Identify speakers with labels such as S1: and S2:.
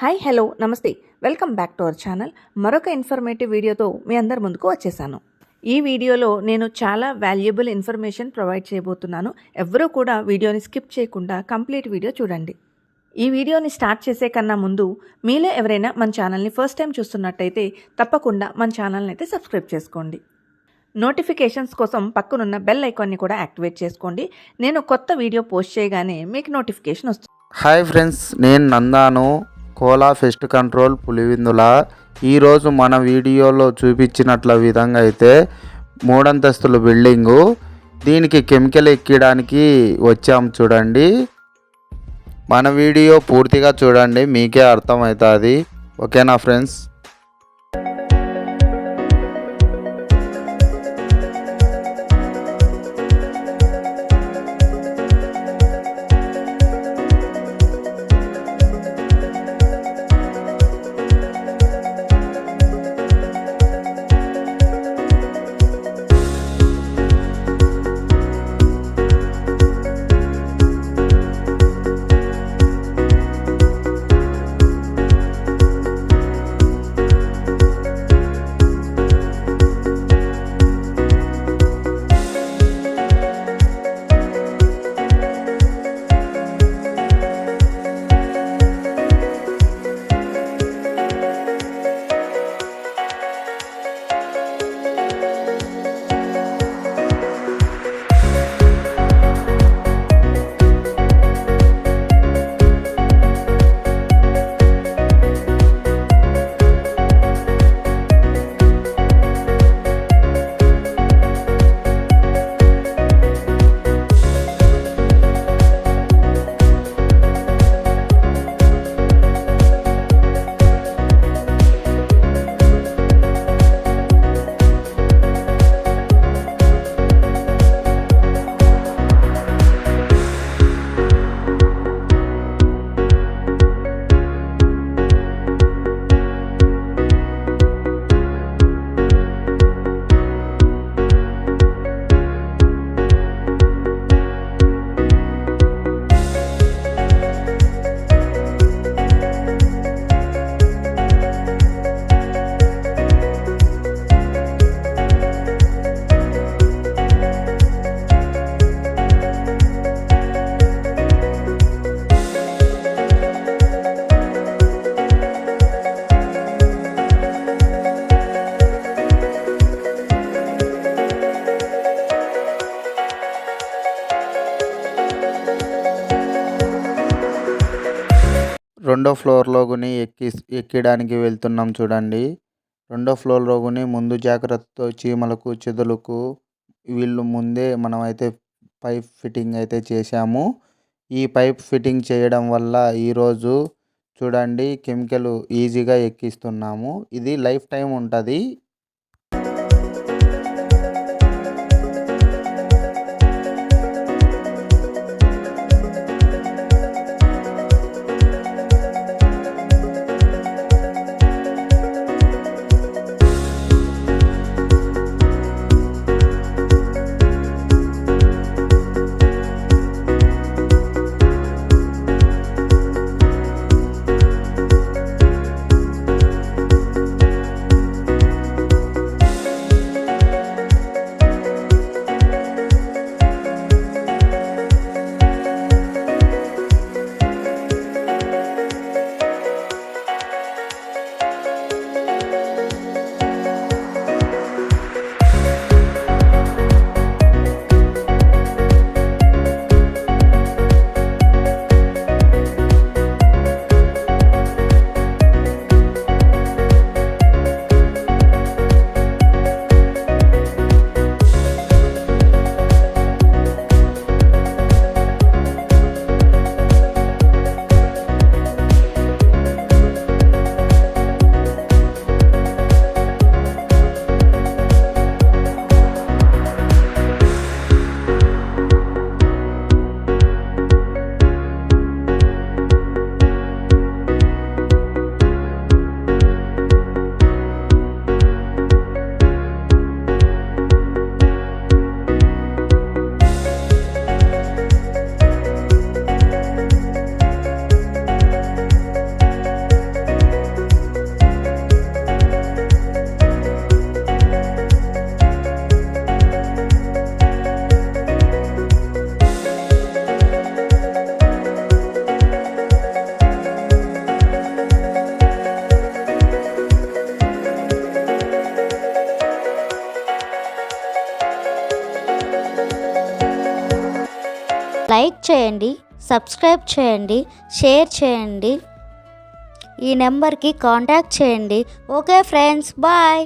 S1: Hi hello నమస్తే. Welcome back to our channel. మరొక informative వీడియోతో మీ అందరి ముందుకు వచ్చేసాను. ఈ వీడియోలో నేను చాలా వాల్యుబుల్ ఇన్ఫర్మేషన్ ప్రొవైడ్ చేయబోతున్నాను. ఎవరూ కూడా వీడియోని స్కిప్ చేయకుండా కంప్లీట్ వీడియో చూడండి. ఈ వీడియోని స్టార్ట్ చేసే కన్నా ముందు మీలో ఎవరైనా మన ఛానల్ని ఫస్ట్ టైం చూస్తున్నట్టయితే తప్పకుండా మన ఛానల్ని అయితే సబ్స్క్రైబ్ చేసుకోండి. నోటిఫికేషన్స్ కోసం పక్కనున్న బెల్ ఐకాన్ని కూడా యాక్టివేట్ చేసుకోండి. నేను కొత్త వీడియో పోస్ట్ చేయగానే మీకు నోటిఫికేషన్ వస్తుంది.
S2: హాయ్ ఫ్రెండ్స్ నేను నందాను. Kola pest control Pulivendula. ఈరోజు మన వీడియోలో చూపించినట్ల విధంగా అయితే మూడంతస్తుల బిల్డింగు. దీనికి కెమికల్ ఎక్కడానికి వచ్చాము చూడండి. మన వీడియో పూర్తిగా చూడండి మీకే అర్థమవుతుంది. ఓకేనా ఫ్రెండ్స్? రెండో ఫ్లోర్లో గుని ఎక్కి ఎక్కడానికి వెళ్తున్నాం చూడండి. రెండో ఫ్లోర్లో గుని ముందు జాగ్రత్తతో చీమలకు చెదలకు వీళ్ళు ముందే మనమైతే పైప్ ఫిట్టింగ్ అయితే చేశాము. ఈ పైప్ ఫిట్టింగ్ చేయడం వల్ల ఈరోజు చూడండి కెమికల్ ఈజీగా ఎక్కిస్తున్నాము. ఇది లైఫ్ టైం ఉంటుంది.
S3: లైక్ చేయండి సబ్స్క్రైబ్ చేయండి షేర్ చేయండి. ఈ నెంబర్కి కాంటాక్ట్ చేయండి. Okay friends bye.